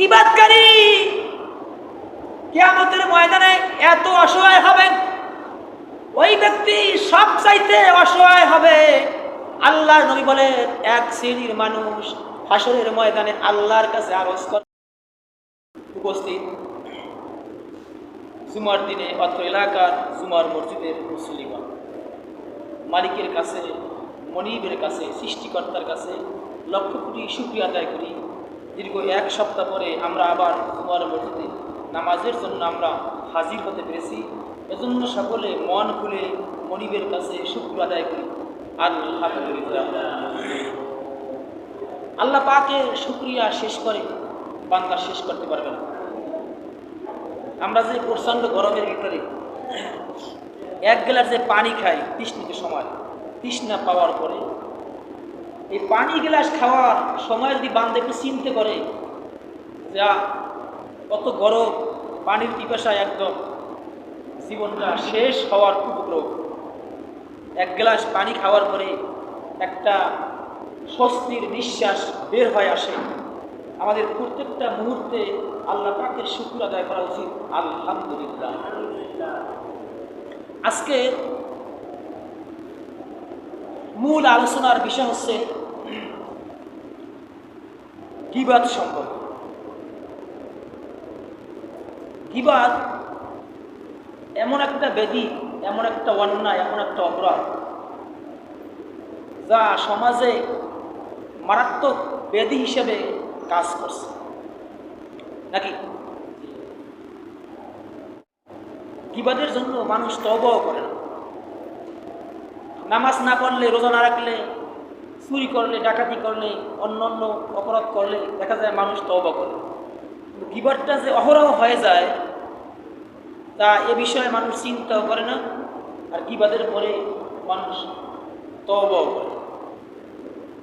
কিবাদকারী কেয়ামতের ময়দানে এত অসহায় হবেন? ওই ব্যক্তি সব চাইতে অসহায় হবে। আল্লাহর নবী বলেন, এক শ্রেণির মানুষ হাসরের ময়দানে আল্লাহর কাছে আরজ করে। উপস্থিত। জুমার দিনে অত্র এলাকার জুমার মসজিদের মুসলিমা মালিকের কাছে, মনিবের কাছে, সৃষ্টিকর্তার কাছে লক্ষ কোটি শুক্রিয়া আদায় করি। দীর্ঘ এক সপ্তাহ পরে আমরা আবার জুমার মসজিদে নামাজের জন্য আমরা হাজির হতে পেরেছি। এজন্য সকলে মন খুলে মনিবের কাছে শুক্র আদায় করি। আলহামদুলিল্লাহ। আল্লাহ পাকে শুক্রিয়া শেষ করে, বান্দা শেষ করতে পারবে না। আমরা যে প্রচণ্ড গরমের ভিতরে এক গ্লাস যে পানি খাই তৃষ্ণিতে সময়, তৃষ্ণা পাওয়ার পরে এই পানি গ্লাস খাওয়ার সময় যদি বান্দা একটু চিনতে করে যা কত গরম, পানির পিপাসায় একদম। জীবনটা শেষ হওয়ার উপক্রম। এক গ্লাস পানি খাওয়ার পরে একটা স্বস্তির নিঃশ্বাস বের হয়ে আসে। আমাদের প্রত্যেকটা মুহূর্তে আল্লাহ পাকের শুক্র আদায় করা উচিত। আলহামদুলিল্লাহ। আজকে মূল আলোচনার বিষয় হচ্ছে গিবাদ সম্পর্ক গিবাদ এমন একটা ব্যাধি এমন একটা অন্যায়, এমন একটা অপরাধ, যা সমাজে মারাত্মক বেদি হিসেবে কাজ করছে। নাকি? গিবাদের জন্য মানুষ তবও করে না। নামাজ না পড়লে, রোজা না রাখলে চুরি করলে, ডাকাতি করলে অন্য অন্য অপরাধ করলে দেখা যায় মানুষ তবা করে। গিবারটা যে অহরহ হয়ে যায়, তা এ বিষয়ে মানুষ চিন্তাও করে না, আর গিবাদের পরে মানুষ তবাও করে।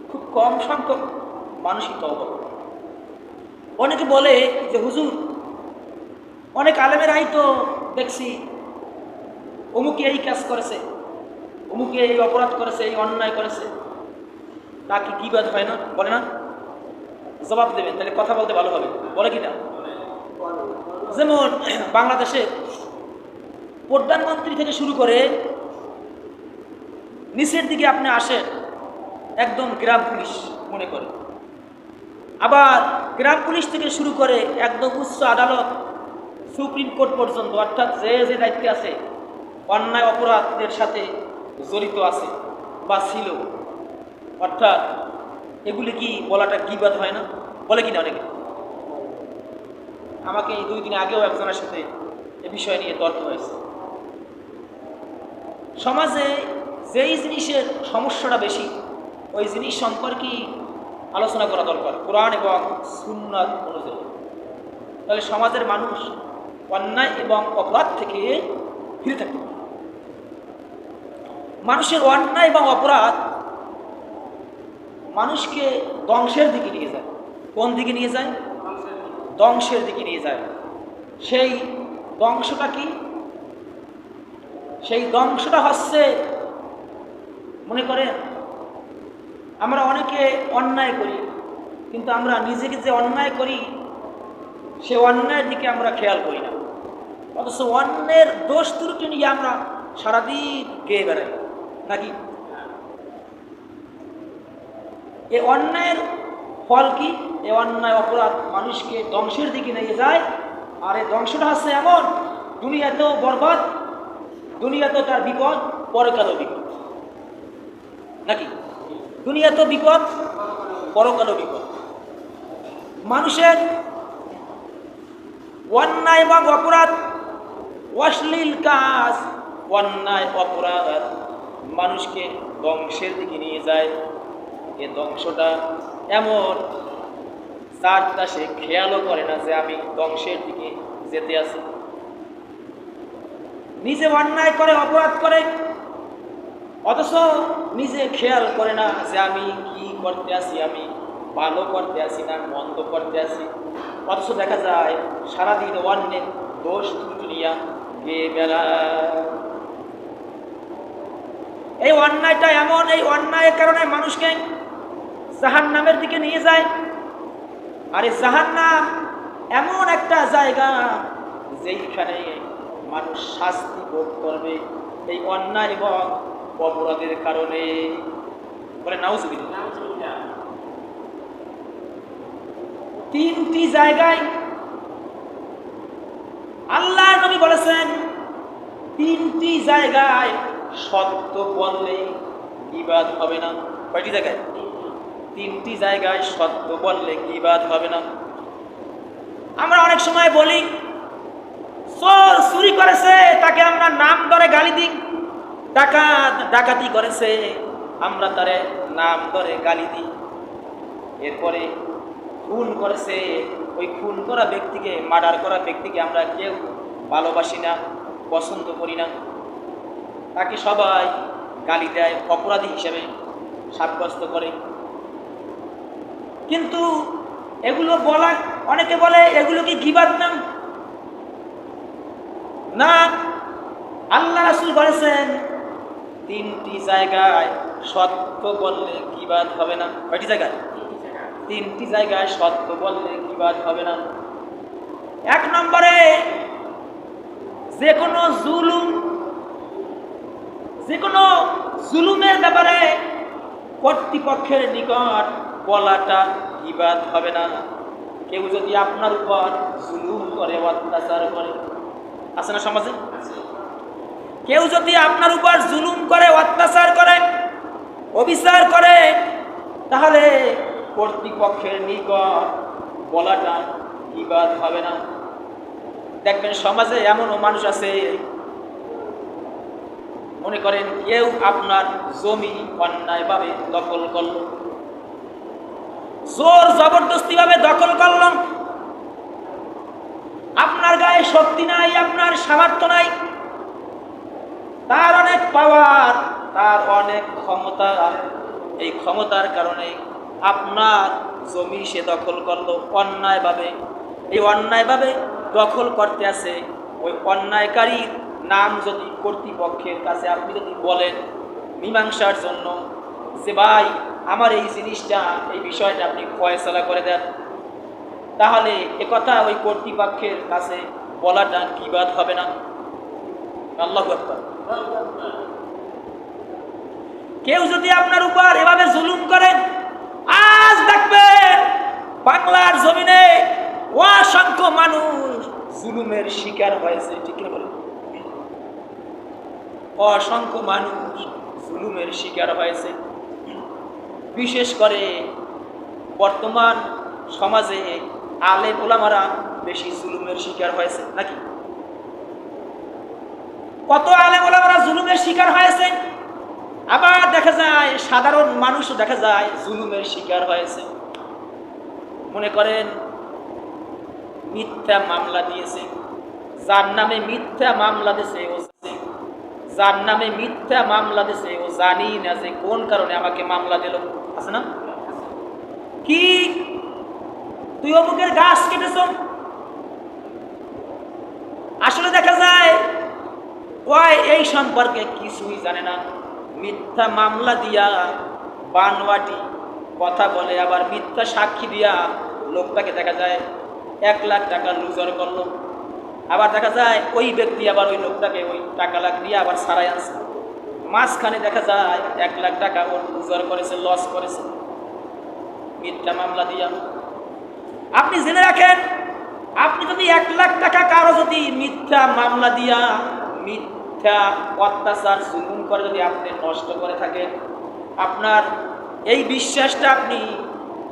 খুব কম সংখ্যক মানুষই তবা করে। অনেকে বলে যে, হুজুর, অনেক আলেমেরাই তো দেখছি অমুকে এই কাজ করেছে অমুকে এই অপরাধ করেছে, এই অন্যায় করেছে। তা কি কি বাদ হয় না? বলে না? জবাব দেবেন তাহলে কথা বলতে ভালো হবে। বলে কি না যেমন বাংলাদেশে প্রধানমন্ত্রী থেকে শুরু করে নিচের দিকে আপনি আসেন, একদম গ্রাম পুলিশ মনে করে। আবার গ্রাম পুলিশ থেকে শুরু করে একদম উচ্চ আদালত, সুপ্রিম কোর্ট পর্যন্ত, অর্থাৎ যে যে দায়িত্বে আছে, অন্যায় অপরাধের সাথে জড়িত আছে বা ছিল। অর্থাৎ এগুলি কি বলাটা কি বাদ হয় না? বলে কি না অনেকে? আমাকে এই দুই দিন আগেও একজনের সাথে এ বিষয় নিয়ে তর্ক হয়েছে। সমাজে যেই জিনিসের সমস্যাটা বেশি, ওই জিনিস সম্পর্কেই আলোচনা করা দরকার, কোরআন এবং সুন্নাত অনুযায়ী। তাহলে সমাজের মানুষ অন্যায় এবং অপরাধ থেকে ফিরে থাকতে মানুষের অন্যায় এবং অপরাধ মানুষকে ধ্বংসের দিকে নিয়ে যায়। কোন দিকে নিয়ে যায়? ধ্বংসের দিকে নিয়ে যায়। সেই ধ্বংসটা কি? সেই ধ্বংসটা হচ্ছে, মনে করেন, আমরা অনেকে অন্যায় করি, কিন্তু আমরা নিজেকে যে অন্যায় করি, সে অন্যায়ের দিকে আমরা খেয়াল করি না। অথচ অন্যের দোষ ত্রুটি নিয়ে আমরা সারাদিন গেয়ে বেড়াই। নাকি? এ অন্যায়ের ফল কি? এ অন্যায় অপরাধ মানুষকে ধ্বংসের দিকে নিয়ে যায়। আর এই ধ্বংসটা হচ্ছে এমন, দুনিয়াতেও বরবাদ, দুনিয়াতেও তার বিপদ, পরকালও বিপদ। নাকি? দুনিয়াতেও বিপদ, পরকালও বিপদ। মানুষের অন্যায় এবং অপরাধ, অশ্লীল কাজ, অন্যায় অপরাধ মানুষকে ধ্বংসের দিকে নিয়ে যায়। এ ধ্বংসটা এমন। তা সে খেয়ালও করে না যে আমি ধ্বংসের দিকে যেতে আছি। নিজে অন্যায় করে, অপরাধ করে, অথচ নিজে খেয়াল করে না যে আমি কি করতে আছি, আমি ভালো করতে আসি না মন্দ করতে আসি অথচ দেখা যায়, সারাদিন অন্যের দোষ নিয়া গিয়ে বেড়ায়। এই অন্যায়টা এমন, এই অন্যায়ের কারণে মানুষকে জাহান নামের দিকে নিয়ে যায়। আর জাহান নাম এমন একটা জায়গা যেইখানে মানুষ শাস্তি ভোগ করবে এই অন্যায় এবং অপরাধের কারণে। বলে নাউজুবিল্লাহ। তিনটি জায়গায় আল্লাহ নবী বলেছেন তিনটি জায়গায় সত্য বললে বিবাদ হবে না। কয়টি জায়গায়? তিনটি জায়গায় সত্য বললে বিবাদ হবে না? আমরা অনেক সময় বলি, চোর চুরি করেছে, তাকে আমরা নাম ধরে গালি দিই। ডাকাত ডাকাতি করেছে, আমরা তারে নাম ধরে গালি দিই। এরপরে খুন করেছে, ওই খুন করা ব্যক্তিকে, মার্ডার করা ব্যক্তিকে আমরা কেউ ভালোবাসি না, পছন্দ করি না। তাকে সবাই গালি দেয়, অপরাধী হিসেবে সাব্যস্ত করে। কিন্তু এগুলো বলা, অনেকে বলে, এগুলো কি গিবাদ নাম? না, আল্লাহ রাসুল বলেছেন, তিনটি জায়গায় সত্য বললে কিবাদ হবে না। কয়টি জায়গায়? তিনটি জায়গায় সত্য বললে কিবাদ হবে না। এক নম্বরে যে কোনো জুলুম যে কোনো জুলুমের ব্যাপারে কর্তৃপক্ষের নিকট বলাটা বিবাদ হবে না। কেউ যদি আপনার উপর জুলুম করে, অত্যাচার করে, আছে না সমাজে? কেউ যদি আপনার উপর জুলুম করে, অত্যাচার করে, অবিচার করে, তাহলে কর্তৃপক্ষের নিকট বলাটা বিবাদ হবে না। দেখবেন সমাজে এমনও মানুষ আছে, মনে করেন কেউ আপনার জমি অন্যায়ভাবে দখল করল। জোর জবরদস্তিভাবে দখল করলাম। আপনার গায়ে শক্তি নাই, আপনার সামর্থ্য নাই। তার অনেক পাওয়ার তার অনেক ক্ষমতা। এই ক্ষমতার কারণে আপনার জমি সে দখল করল অন্যায়ভাবে। এই অন্যায়ভাবে দখল করতে আছে ওই অন্যায়কারীর নাম যদি কর্তৃপক্ষের কাছে আপনি যদি বলেন, মীমাংসার জন্য যে ভাই আমার এই জিনিসটা, এই বিষয়টা আপনি ফয়সলা করে দেন। তাহলে একথা ওই কর্তৃপক্ষের কাছে বলাটা কিবাদ হবে না। আল্লাহ কেউ যদি আপনার উপর এভাবে জুলুম করেন আজ দেখবেন বাংলার জমিনে অসংখ্য মানুষ জুলুমের শিকার হয়েছে, ঠিক বলেন? অসংখ্য মানুষ জুলুমের শিকার হয়েছে। বিশেষ করে বর্তমান সমাজে আলে ওলামারা বেশি জুলুমের শিকার হয়েছে, নাকি? কত আলে ওলামারা জুলুমের শিকার হয়েছে? আবার দেখা যায় সাধারণ মানুষও দেখা যায় জুলুমের শিকার হয়েছে। মনে করেন, মিথ্যা মামলা দিয়েছে, যার নামে মিথ্যা মামলা দিয়েছে ও যার নামে মিথ্যা মামলা দিয়েছে ও জানি না যে কোন কারণে আমাকে মামলা দিল। আছে না? কি? তুই অমুকের গাছ কেটেছ? আসলে দেখা যায় এই সম্পর্কে কিছুই জানে না। মিথ্যা মামলা দিয়া বানওয়াটি কথা বলে, আবার মিথ্যা সাক্ষী দিয়া লোকটাকে দেখা যায় এক লাখ টাকা লুজার করল। আবার দেখা যায় ওই ব্যক্তি আবার ওই লোকটাকে ওই টাকা লাখ দিয়ে আবার সারাই আনছে। মাঝখানে দেখা যায় এক লাখ টাকা ওর লুজার করেছে লস করেছে। মিথ্যা মামলা দিয়া। আপনি জেনে রাখেন, আপনি যদি এক লাখ টাকা কারও যদি মিথ্যা মামলা দিয়া, মিথ্যা অত্যাচার জুলুম করে যদি আপনি নষ্ট করে থাকেন, আপনার এই বিশ্বাসটা আপনি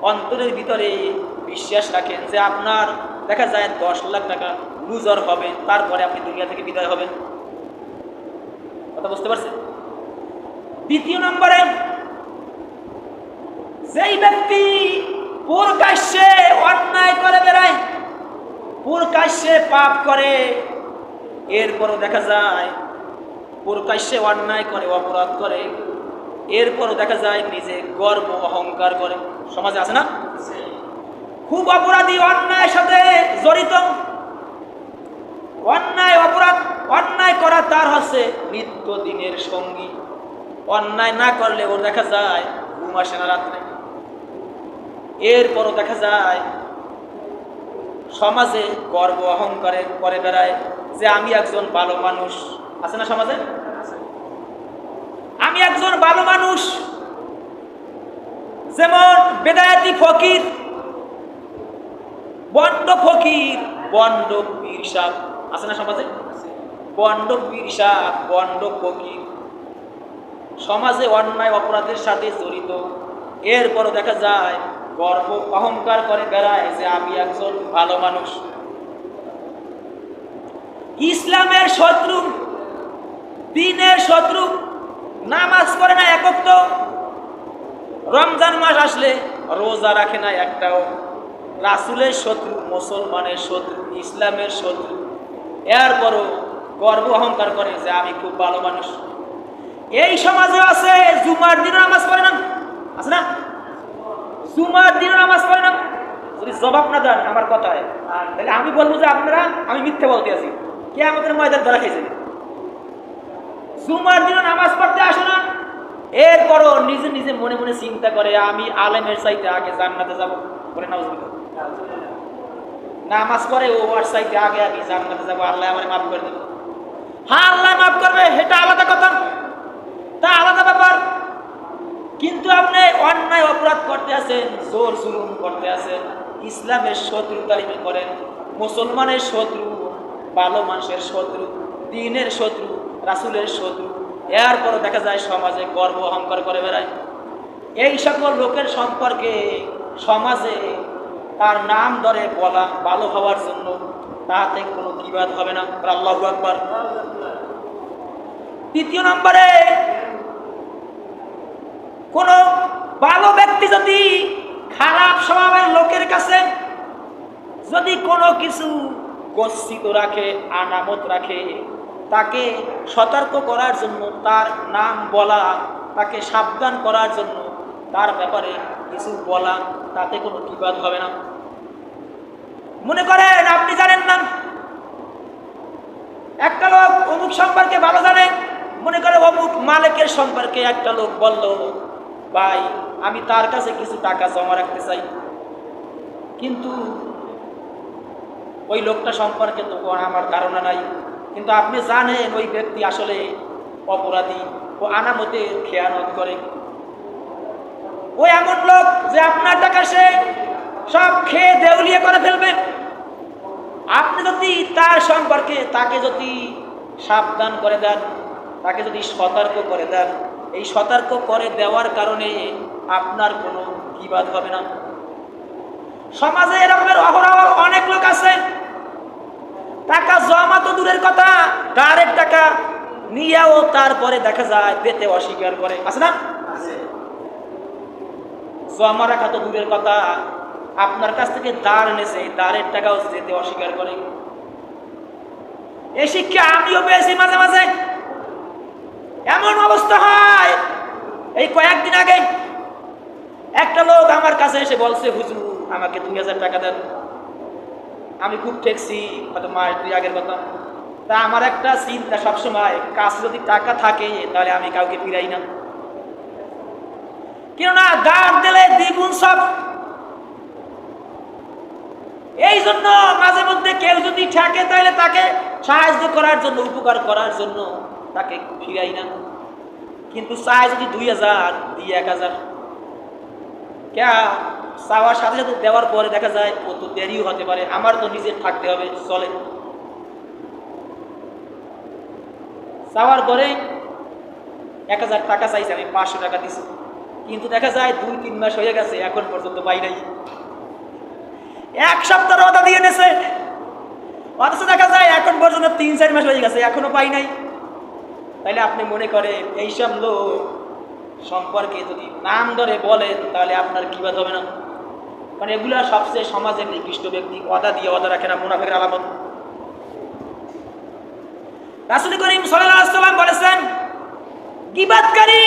অন্তরের ভিতরে বিশ্বাস রাখেন যে আপনার দেখা যায় দশ লাখ টাকা লুজার হবে, তারপরে আপনি দুনিয়া থেকে বিদায় হবেন। কথা বুঝতে পারছেন? দ্বিতীয় নম্বরে, যেই ব্যক্তি প্রকাশ্যে অন্যায় করে বেড়ায়, প্রকাশ্যে পাপ করে, এরপরও দেখা যায় প্রকাশ্যে অন্যায় করে, অপরাধ করে, এরপরও দেখা যায় নিজে গর্ব অহংকার করে। সমাজে আছে না? খুব অপরাধী অন্যায়ের সাথে জড়িত। অন্যায় অপরাধ, অন্যায় করা তার হচ্ছে নিত্য দিনের সঙ্গী। অন্যায় না করলে ওর দেখা যায়, ঘুম আসে না রাত্রে। এরপরও দেখা যায়, সমাজে গর্ব অহংকারে করে বেড়ায় যে আমি একজন ভালো মানুষ। আছে না সমাজে? আমি একজন ভালো মানুষ। যেমন বেদায়াতি ফকির, বন্ড ফকির, বন্ড পীর সাহ আছে না সমাজে? বন্ড পীর সাহ বন্ড ফকির। সমাজে অন্যায় অপরাধের সাথে জড়িত। এরপরও দেখা যায়, গর্ব অহংকার করে বেড়ায় যে আমি একজন ভালো মানুষ। ইসলামের শত্রু, দিনের শত্রু, নামাজ পড়ে না একক তো রমজান মাস আসলে রোজা রাখে না একটাও। রাসুলের শত্রু, মুসলমানের শত্রু, ইসলামের শত্রু। এরপরও গর্ব অহংকার করে যে আমি খুব ভালো মানুষ। এই সমাজে আছে, জুমার দিনও নামাজ পড়ে না। আছে না? জুমার দিনও নামাজ পড়ে না। যদি জবাব না দেন, আমার কথায় তাহলে আমি বলব যে আপনারা, আমি মিথ্যে বলতে আছি। কে আমাদের ময়দান ধরা খেয়েছে। জুমার দিনও নামাজ পড়তে আসে না। এরপরও নিজে নিজে মনে মনে চিন্তা করে, আমি আলেমের চাইতে আগে জান্নাতে যাব। বলে নামাজ নামাজ পড়ে, ও আর চাইতে আগে আমি জান্নাতে যাব। আল্লাহ আমার মাফ করে দেবে। হ্যাঁ আল্লাহ মাফ করবে, এটা আলাদা কথা। তা আলাদা ব্যাপার। কিন্তু আপনি অন্যায় অপরাধ করতে আছেন জোর জুলুম করতে আছেন ইসলামের শত্রু তালিমে করেন মুসলমানের শত্রু ভালো মানুষের শত্রু দিনের শত্রু রাসুলের শত্রু এরপরও দেখা যায় সমাজে গর্ব অহংকার করে বেড়ায়। এই সকল লোকের সম্পর্কে সমাজে তার নাম ধরে বলা ভালো হওয়ার জন্য তাতে কোনো বিবাদ হবে না। আল্লাহ আকবর। তৃতীয় নম্বরে কোন ভালো ব্যক্তি যদি খারাপ স্বভাবের লোকের কাছে যদি কোনো কিছু গচ্ছিত রাখে, আনামত রাখে, তাকে সতর্ক করার জন্য, তার নাম বলা, তাকে সাবধান করার জন্য, তার ব্যাপারে কিছু বলা, তাতে কোনো বিবাদ হবে না। মনে করেন, আপনি জানেন না, একটা লোক অমুক সম্পর্কে ভালো জানে, মনে করে অমুক মালিকের সম্পর্কে একটা লোক বলল ভাই, আমি তার কাছে কিছু টাকা জমা রাখতে চাই। কিন্তু ওই লোকটা সম্পর্কে তো আমার ধারণা নাই। কিন্তু আপনি জানেন ওই ব্যক্তি আসলে অপরাধী। ও আনামতে খেয়ানত করে। ও এমন লোক যে আপনার টাকা সে সব খেয়ে দেউলিয়ে করে ফেলবে। আপনি যদি তার সম্পর্কে তাকে যদি সাবধান করে দেন, তাকে যদি সতর্ক করে দেন এই সতর্ক করে দেওয়ার কারণে আপনার কোনো বিবাদ হবে না। সমাজে এরকমের অহরহ অনেক লোক আছে। টাকা জমা তো দূরের কথা ডাইরেক্ট টাকা নিয়েও তারপরে দেখা যায় পেতে অস্বীকার করে। আছে না? জমা রাখা তো দূরের কথা আপনার কাছ থেকে দাঁড় এনেছে দাঁড়ের টাকাও যেতে অস্বীকার করে। এই শিক্ষা আমিও পেয়েছি মাঝে মাঝে। এমন অবস্থা হয়। এই কয়েকদিন আগে একটা লোক আমার কাছে এসে বলছে, হুজুর, আমাকে দুই হাজার টাকা দেন। আমি খুব ঠেকছি, হয়তো মাস দুই আগের কথা। তা আমার একটা চিন্তা সবসময়, কাছে যদি টাকা থাকে, তাহলে আমি কাউকে ফিরাই না। কেননা দাঁড় দিলে দ্বিগুণ সব। এই জন্য মাঝে মধ্যে কেউ যদি ঠেকে, তাহলে তাকে সাহায্য করার জন্য, উপকার করার জন্য তাকে ফিরাই না। কিন্তু চায় যদি দুই হাজার দুই এক হাজার। ক্যা? চাওয়ার সাথে সাথে দেওয়ার পরে দেখা যায় ও তো দেরিও হতে পারে, আমার তো নিজের থাকতে হবে, চলে। চাওয়ার পরে এক হাজার টাকা চাইছে, আমি পাঁচশো টাকা দিছি। কিন্তু দেখা যায় দুই, তিন মাস হয়ে গেছে, এখন পর্যন্ত পাই নাই। এক সপ্তাহ দিয়ে নেছে অথচ দেখা যায় এখন পর্যন্ত তিন, চার মাস হয়ে গেছে, এখনও পাই নাই। তাহলে আপনি মনে করেন, এইসব লোক সম্পর্কে যদি নাম ধরে বলেন, তাহলে আপনার কিবাদ হবে না? কারণ এগুলা সবচেয়ে সমাজের নিকৃষ্ট ব্যক্তি অদা দিয়ে অদা রাখে না মুনাফের আলামত। রাসুল করিম সাল্লাম বলেছেন, গিবাদকারী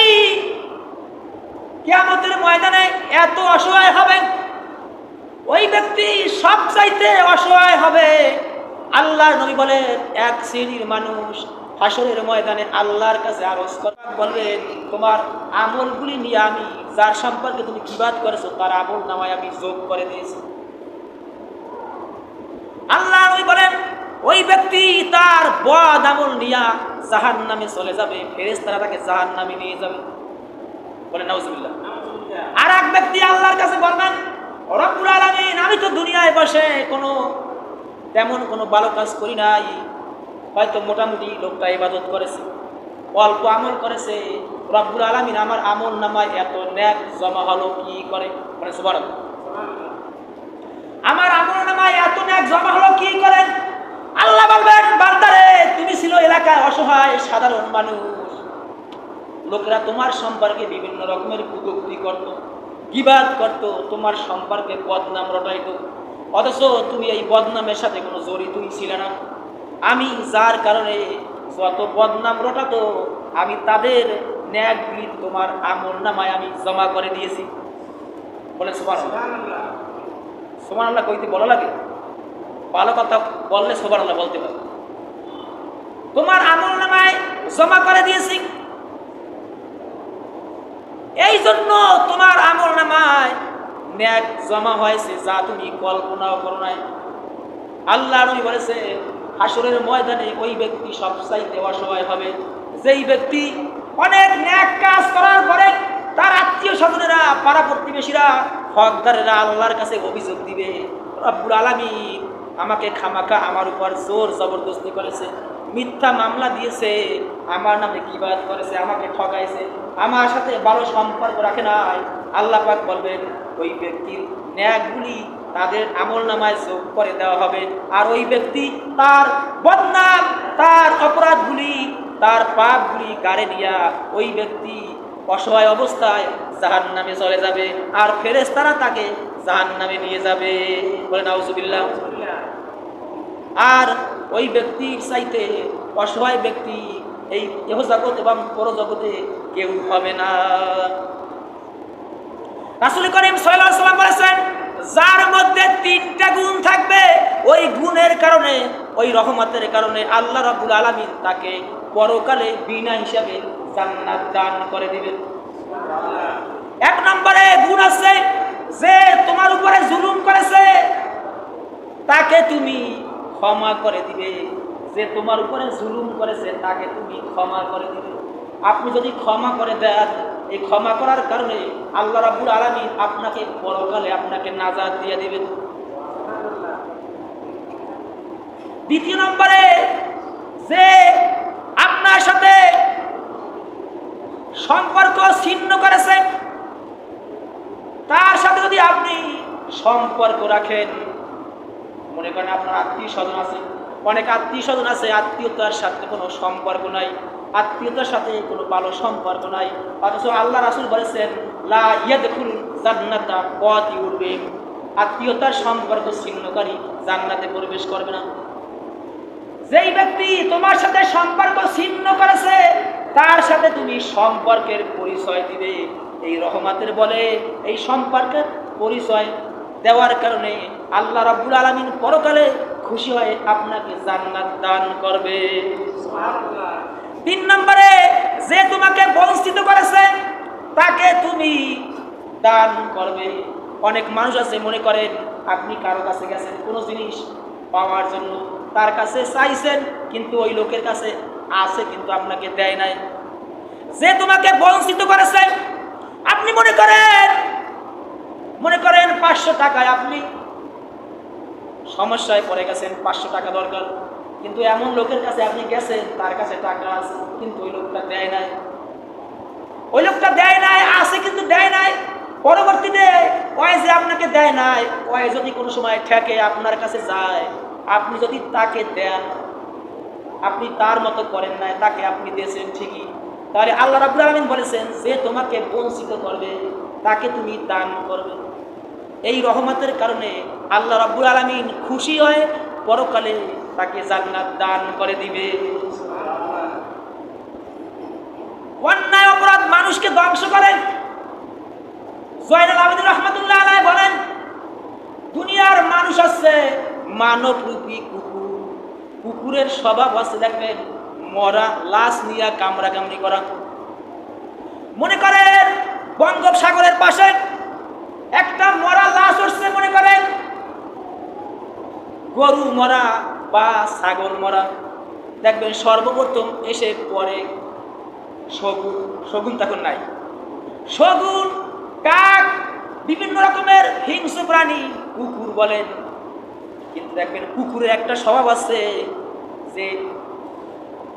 কেয়ামতের ময়দানে এত অসহায় হবে ওই ব্যক্তি সব চাইতে অসহায় হবে। আল্লাহর নবী বলেন, এক শ্রেণির মানুষ হাসরের ময়দানে আল্লাহর কাছে আরজ বলবেন তোমার আমলগুলি নিয়ে আমি, যার সম্পর্কে তুমি কিবাদ করেছ, তার আমল নামায় আমি যোগ করে দিয়েছি। আল্লাহ ওই বলেন, ওই ব্যক্তি তার বদ আমল নিয়া জাহান নামে চলে যাবে ফেরেস্তারা তাকে জাহান নামে নিয়ে যাবে। বলে নাউজুবিল্লাহ। আর এক ব্যক্তি আল্লাহর কাছে বলবেন, রব্বুল আলামিন, আমি তো দুনিয়ায় বসে কোনো তেমন কোনো ভালো কাজ করি নাই হয়তো মোটামুটি লোকটা ইবাদত করেছে। অল্প আমল করেছে। রব্বুল আলামিন আমার আমল নামায় এত ন্যাক জমা হলো কি করে? মানে সুবান আমার আমল নামায় এত ন্যাক জমা হলো কি করেন আল্লাহ বলবেন, বান্দারে, তুমি ছিল এলাকায় অসহায়, সাধারণ মানুষ। লোকেরা তোমার সম্পর্কে বিভিন্ন রকমের কুকুক্তি করত, গিবাদ করত, তোমার সম্পর্কে বদনাম রটাইত। অথচ তুমি এই বদনামের সাথে কোনো জড়িতই ছিলে না। আমি যার কারণে যত বদনাম রটাতো আমি তাদের ন্যাকগুলি তোমার আমল নামায় আমি জমা করে দিয়েছি। বলে সুমান সুমান আল্লাহ কইতে বলা লাগে? ভালো কথা বললে সোবার আল্লাহ বলতে পারে। তোমার আমল নামায় জমা করে দিয়েছি। এই জন্য তোমার আমল নামায় ন্যাক জমা হয়েছে যা তুমি কল্পনাও করো নাই। আল্লাহ নবী বলেছে হাসরের ময়দানে ওই ব্যক্তি সব সবচাইতে অসহায় হবে। যেই ব্যক্তি অনেক ন্যাক কাজ করার পরে তার আত্মীয় স্বজনেরা, পাড়া প্রতিবেশীরা, হকদারেরা আল্লাহর কাছে অভিযোগ দিবে, রব্বুল আলামিন আমাকে খামাখা আমার উপর জোর জবরদস্তি করেছে, মিথ্যা মামলা দিয়েছে, আমার নামে কিবাদ করেছে, আমাকে ঠকাইছে, আমার সাথে ভালো সম্পর্ক রাখে নাই। আল্লাহ পাক বলবেন, ওই ব্যক্তির ন্যাকগুলি তাদের আমল নামায় যোগ করে দেওয়া হবে। আর ওই ব্যক্তি তার বদনাম তার অপরাধগুলি, তার পাপগুলি গাড়ে দিয়া ওই ব্যক্তি অসহায় অবস্থায় জাহান নামে চলে যাবে। আর ফেরেস্তারা তাকে জাহান নামে নিয়ে যাবে। বলে নাউজুবিল্লাহ। আর ওই ব্যক্তির চাইতে অসহায় ব্যক্তি এই দেহ জগৎ এবং পরজগতে কেউ হবে না। রাসুল করিম সাল্লাম বলেছেন যার মধ্যে তিনটা গুণ থাকবে, ওই গুণের কারণে, ওই রহমতের কারণে আল্লাহ রাবুল আলমিন তাকে পরকালে বিনা হিসাবে জান্নাত দান করে দিবেন। এক নম্বরে গুণ আছে, যে তোমার উপরে জুলুম করেছে, তাকে তুমি ক্ষমা করে দিবে। যে তোমার উপরে জুলুম করেছে, তাকে তুমি ক্ষমা করে দিবে। আপনি যদি ক্ষমা করে দেন এই ক্ষমা করার কারণে আল্লাহ রাবুল আলমিন আপনাকে পরকালে আপনাকে নাজাদ দিয়ে দেবেন। দ্বিতীয় নম্বরে যে আপনার সাথে সম্পর্ক ছিন্ন করেছে, তার সাথে যদি আপনি সম্পর্ক রাখেন, মনে করেন আপনার আত্মীয় স্বজন আছে, অনেক আত্মীয় স্বজন আছে, আত্মীয়তার সাথে কোনো সম্পর্ক নাই। আত্মীয়তার সাথে কোনো ভালো সম্পর্ক নাই। অথচ আল্লাহ রাসুল বলেছেন, লা জান্নাতা পথই উঠবে আত্মীয়তার সম্পর্ক ছিন্নকারী জান্নাতে প্রবেশ করবে না। যেই ব্যক্তি তোমার সাথে সম্পর্ক ছিন্ন করেছে, তার সাথে তুমি সম্পর্কের পরিচয় দিবে। এই রহমাতের বলে এই সম্পর্কের পরিচয় দেওয়ার কারণে আল্লাহ রাব্বুল আলামিন পরকালে খুশি হয়ে আপনাকে জান্নাত দান করবে। তিন নম্বরে যে তোমাকে বঞ্চিত করেছে, তাকে তুমি দান করবে। অনেক মানুষ আছে, মনে করেন, আপনি কারও কাছে গেছেন, কোনো জিনিস পাওয়ার জন্য তার কাছে চাইছেন, কিন্তু ওই লোকের কাছে আছে, কিন্তু আপনাকে দেয় নাই। যে তোমাকে বঞ্চিত করেছে, আপনি মনে করেন মনে করেন পাঁচশো টাকায় আপনি সমস্যায় পড়ে গেছেন, পাঁচশো টাকা দরকার। কিন্তু এমন লোকের কাছে আপনি গেছেন, তার কাছে টাকা আছে, কিন্তু ওই লোকটা দেয় নাই। ওই লোকটা দেয় নাই, আছে কিন্তু দেয় নাই। পরবর্তীতে ওই যে আপনাকে দেয় নাই, ওই যদি কোনো সময় ঠেকে, আপনার কাছে যায়, আপনি যদি তাকে দেন, আপনি তার মতো করেন নাই, তাকে আপনি দিয়েছেন ঠিকই। তাহলে আল্লাহ রাবুল আলমিন বলেছেন, যে তোমাকে বঞ্চিত করবে, তাকে তুমি দান করবে। এই রহমতের কারণে আল্লাহ রাব্বুল আলমিন খুশি হয়ে পরকালে তাকে জান্নাত দান করে দিবে। অন্যায় অপরাধ মানুষকে ধ্বংস করে জয়নাল আবেদিন রহমতুল্লাহ আলাই বলেন, দুনিয়ার মানুষ আছে কুকুর। কুকুরের স্বভাব আছে দেখবেন মরা, লাশ নিয়ে কামড়া কামড়ি করা। মনে করেন বঙ্গোপসাগরের পাশে একটা মরা লাশ উঠছে, মনে করেন। গরু মরা বা ছাগল মরা। দেখবেন সর্বপ্রথম এসে পরে শগুন। শগুন তখন নাই। শগুন কাক বিভিন্ন রকমের হিংস্র প্রাণী কুকুর বলেন। কিন্তু দেখবেন কুকুরের একটা স্বভাব আছে যে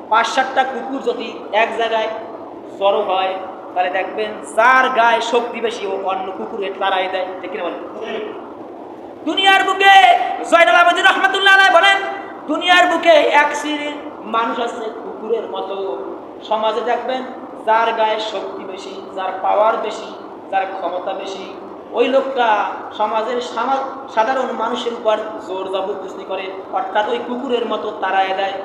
পাঁচ সাতটা কুকুর যদি এক জায়গায় জড়ো হয় তাহলে দেখবেন যার গায়ে শক্তি বেশি ও অন্য কুকুরে তারাই দেয়। ঠিক না বলেন? দুনিয়ার বুকে জয়নাল আবাদিন রহমতুল্লাহ বলেন দুনিয়ার বুকে এক শ্রেণির মানুষ আছে কুকুরের মতো। সমাজে দেখবেন, যার গায়ে শক্তি বেশি, যার পাওয়ার বেশি, যার ক্ষমতা বেশি, ওই লোকটা সমাজের সাধারণ মানুষের উপর জোর জবরদস্তি করে। অর্থাৎ ওই কুকুরের মতো তারায় দেয়।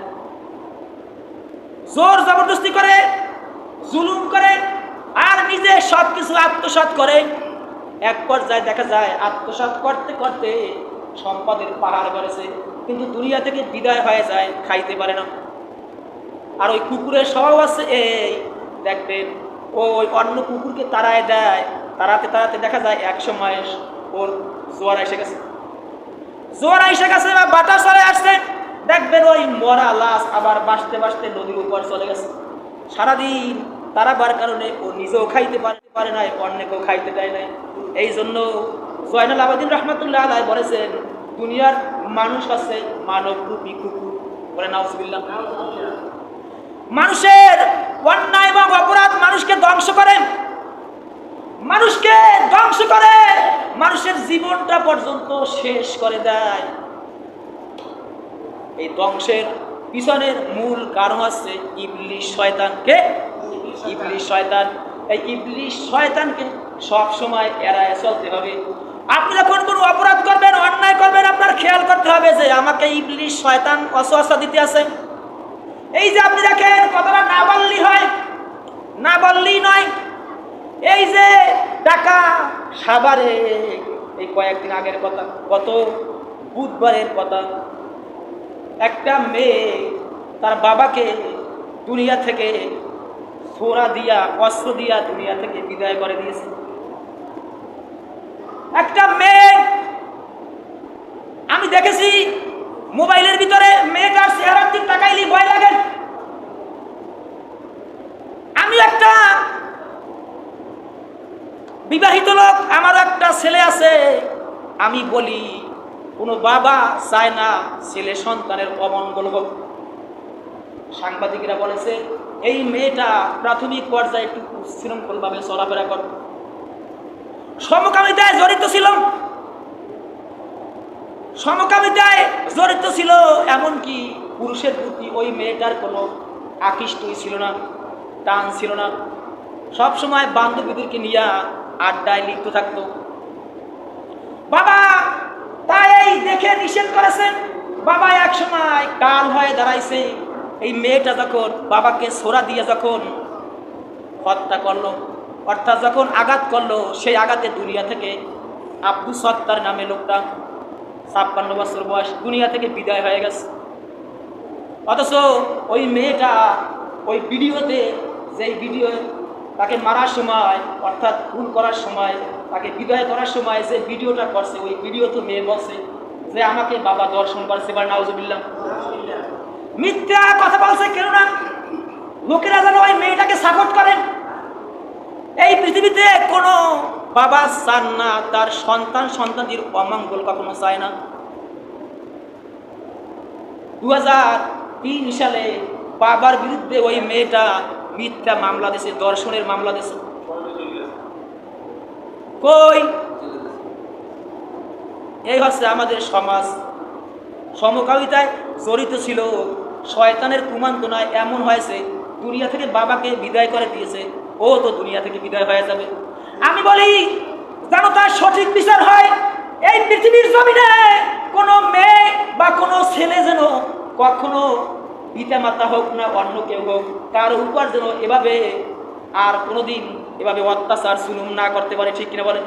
জোর জবরদস্তি করে, জুলুম করে, আর নিজে সব কিছু আত্মসাৎ করে। এক পর্যায়ে দেখা যায়, আত্মসাৎ করতে করতে সম্পদের পাহাড় করেছে কিন্তু দুনিয়া থেকে বিদায় হয়ে যায়, খাইতে পারে না। আর ওই কুকুরের স্বভাব আছে এই, দেখবেন, ওই অন্য কুকুরকে তাড়ায় দেয়, তাড়াতে তাড়াতে দেখা যায় এক সময় ওর জোয়ার এসে গেছে। জোয়ার এসে গেছে বা বাটা চলে আসছে, দেখবেন ওই মরা লাশ আবার বাঁচতে বাঁচতে নদীর উপর চলে গেছে। সারাদিন তারাবার কারণে ও নিজেও খাইতে পারে পারে নাই, অন্যকেও খাইতে দেয় নাই। এই জন্য জয়নাল আবাদিন রহমতুল্লাহ আলাই বলেছেন দুনিয়ার মানুষ আছে, মানব রূপী কুকুর। বলে নাউজবিল্লাহ। মানুষের অন্যায় এবং অপরাধ মানুষকে ধ্বংস করে। মানুষকে ধ্বংস করে। মানুষের জীবনটা পর্যন্ত শেষ করে দেয়। এই ধ্বংসের পিছনের মূল কারণ আছে ইবলিশ শয়তানকে। ইবলিশ শয়তান, এই ইবলিশ শয়তানকে সবসময় এড়ায় চলতে হবে। আপনি যখন কোনো অপরাধ করবেন, অন্যায় করবেন, আপনার খেয়াল করতে হবে যে আমাকে ইবলিশ শয়তান অসহসা দিতে আছে। এই যে আপনি দেখেন কতটা না বললি হয়, না বললেই নয়। এই যে টাকা সাবারে এই কয়েকদিন আগের কথা, গত বুধবারের কথা, একটা মেয়ে তার বাবাকে দুনিয়া থেকে সোরা দিয়া, অস্ত্র দিয়া দুনিয়া থেকে বিদায় করে দিয়েছে। একটা মেয়ে, আমি দেখেছি মোবাইলের ভিতরে মেয়েটার চেহারার দিক তাকাইলি ভয় লাগে। আমি একটা বিবাহিত লোক, আমারও একটা ছেলে আছে। আমি বলি, কোনো বাবা চায় না ছেলে সন্তানের অমঙ্গল হোক। সাংবাদিকরা বলেছে, এই মেয়েটা প্রাথমিক পর্যায়ে একটু উচ্ছৃঙ্খলভাবে চলাফেরা কর। সমকামিতায় জড়িত ছিল। সমকামিতায় জড়িত ছিল এমনকি পুরুষের প্রতি ওই মেয়েটার কোনো আকৃষ্টই ছিল না, টান ছিল না। সব সময় বান্ধবীদেরকে নিয়ে আড্ডায় লিপ্ত থাকতো। বাবা, তাই এই দেখে নিষেধ করেছেন। বাবা এক সময় কাল হয়ে দাঁড়াইছে। এই মেয়েটা যখন বাবাকে সোরা দিয়ে যখন হত্যা করল অর্থাৎ যখন আঘাত করল, সেই আঘাতে দুনিয়া থেকে আব্দু সত্তার নামে লোকটা ছাপ্পান্ন বছর বয়স দুনিয়া থেকে বিদায় হয়ে গেছে। অথচ ওই মেয়েটা ওই ভিডিওতে, যেই ভিডিও তাকে মারার সময়, অর্থাৎ খুন করার সময়, তাকে বিদায় করার সময় যে ভিডিওটা করছে, ওই ভিডিও তো মেয়ে বলছে যে আমাকে বাবা দর্শন করছে, এবার নাউজুবিল্লাহ। মিথ্যা কথা বলছে কেন না লোকেরা যেন ওই মেয়েটাকে সাপোর্ট করেন। এই পৃথিবীতে কোনো বাবা চান না, তার সন্তান সন্তানদের অমঙ্গল কখনো চায় না। দু সালে বাবার বিরুদ্ধে ওই মেয়েটা মিথ্যা মামলা দিয়েছে, দর্শনের মামলা দিয়েছে। কই? এই হচ্ছে আমাদের সমাজ। সমকামিতায় জড়িত ছিল। শয়তানের কুমান্তনায় এমন হয়েছে দুনিয়া থেকে বাবাকে বিদায় করে দিয়েছে, ও তো দুনিয়া থেকে বিদায় হয়ে যাবে। আমি বলি যেন তার সঠিক বিচার হয়? এই পৃথিবীর জমিনে কোনো মেয়ে বা কোনো ছেলে যেন কখনো পিতা মাতা হোক না অন্য কেউ হোক, তার উপর যেন এভাবে আর কোনোদিন এভাবে অত্যাচার জুলুম না করতে পারে, ঠিক কিনা বলেন?